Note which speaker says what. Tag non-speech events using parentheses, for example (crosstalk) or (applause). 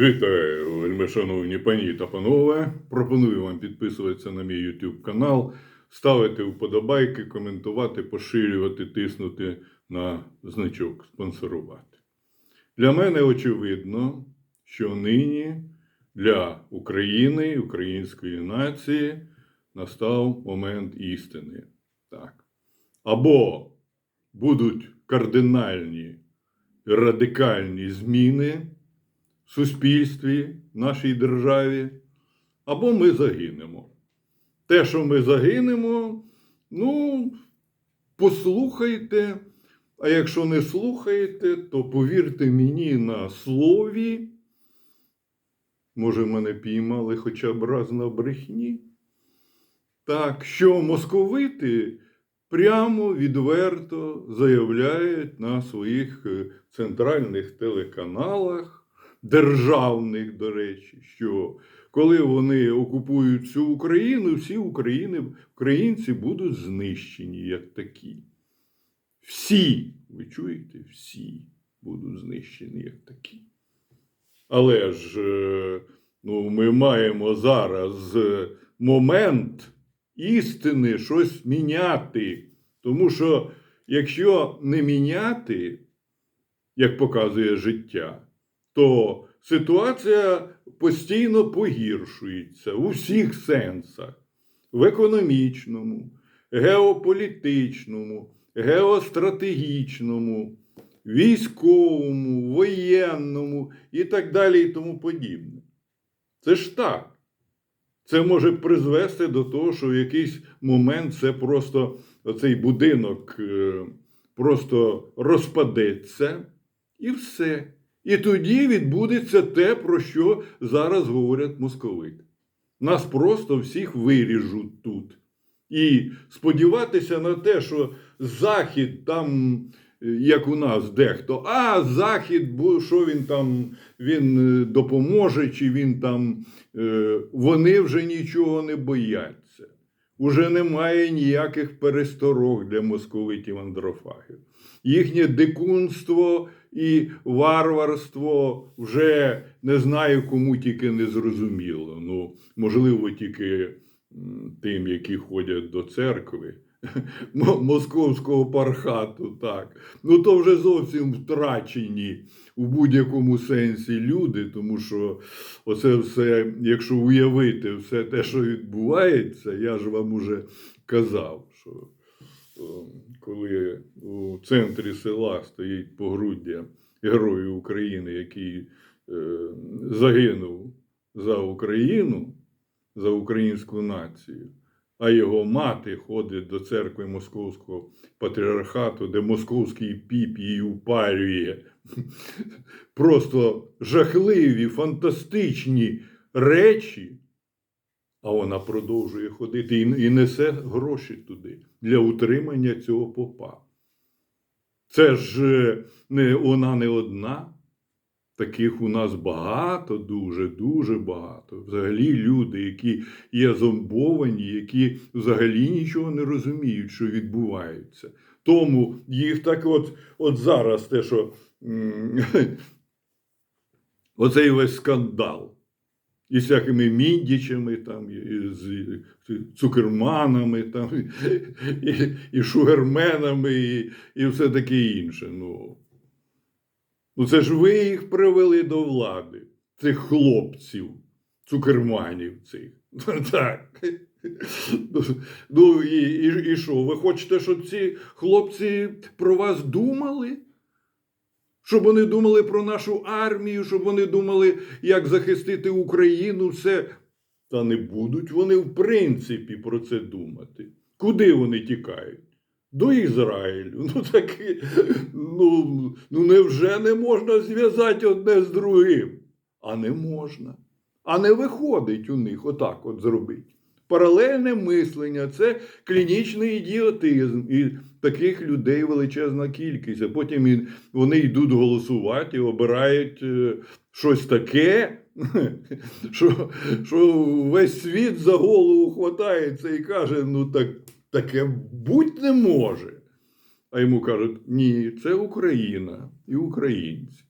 Speaker 1: Вітаю, вельми шановні пані та панове. Пропоную вам підписуватися на мій YouTube канал, ставити вподобайки, коментувати, поширювати, тиснути на значок спонсорувати. Для мене очевидно, що нині для України, української нації настав момент істини. Так. Або будуть кардинальні радикальні зміни суспільстві, нашій державі, або ми загинемо. Те, що ми загинемо, ну, послухайте, а якщо не слухаєте, то повірте мені на слові. Може, мене піймали хоча б раз на брехні. Так, що московити прямо відверто заявляють на своїх е, центральних телеканалах, державних, до речі, що коли вони окупують всю Україну, всі України, українці будуть знищені як такі. Всі, ви чуєте, всі будуть знищені як такі. Але ж е, ну, ми маємо зараз е, момент істини щось міняти. Тому що якщо не міняти, як показує життя, то ситуація постійно погіршується у всіх сенсах: в економічному, геополітичному, геостратегічному, військовому, воєнному і так далі, і тому подібне. Це ж так. Це може призвести до того, що в якийсь момент це просто оцей будинок е, просто розпадеться і все. І тоді відбудеться те, про що зараз говорять московити. Нас просто всіх виріжуть тут. І сподіватися на те, що Захід там, е, як у нас дехто, а Захід, що він там він е, допоможе, чи він там, е, вони вже нічого не бояться. Уже немає ніяких пересторог для московитів андрофагів. Їхнє дикунство і варварство вже не знаю, кому тільки не зрозуміло. Ну, можливо, тільки тим, які ходять до церкви. (laughs) Мо- Московського пархату, так. Ну то вже зовсім втрачені у будь-якому сенсі люди, тому що оце все, якщо уявити все те, що відбувається, я ж вам уже казав, що е, коли у центрі села стоїть погруддя Герою України, який е, загинув за Україну, за українську націю, а його мати ходить до церкви Московського патріархату, де московський піп її упарює. (laughs) Просто жахливі, фантастичні речі. А вона продовжує ходити і несе гроші туди для утримання цього попа. Це ж е, не вона не одна. Таких у нас багато, дуже, дуже багато. Взагалі люди, які є зомбовані, які взагалі нічого не розуміють, що відбувається. Тому їх так от, от зараз те, що (laughs) оцей весь скандал із всякими міндічами, там, з цукерманами, там, (laughs) і, і шугерменами, і, і все таке інше. Ну, ну це ж ви їх привели до влади, цих хлопців, цукерманів цих. (laughs) Так. Ну і, і, і що? Ви хочете, щоб ці хлопці про вас думали? Щоб вони думали про нашу армію, щоб вони думали, як захистити Україну, все. Та не будуть вони, в принципі, про це думати. Куди вони тікають? До Ізраїлю. Ну так, ну, ну невже не можна зв'язати одне з другим? А не можна. А не виходить у них отак от зробити. Паралельне мислення це клінічний ідіотизм. І таких людей величезна кількість. А потім вони йдуть голосувати, і обирають е, щось таке, (laughs) що, що весь світ за голову хватається і каже: ну так таке будь не може. А йому кажуть: ні, це Україна і українці.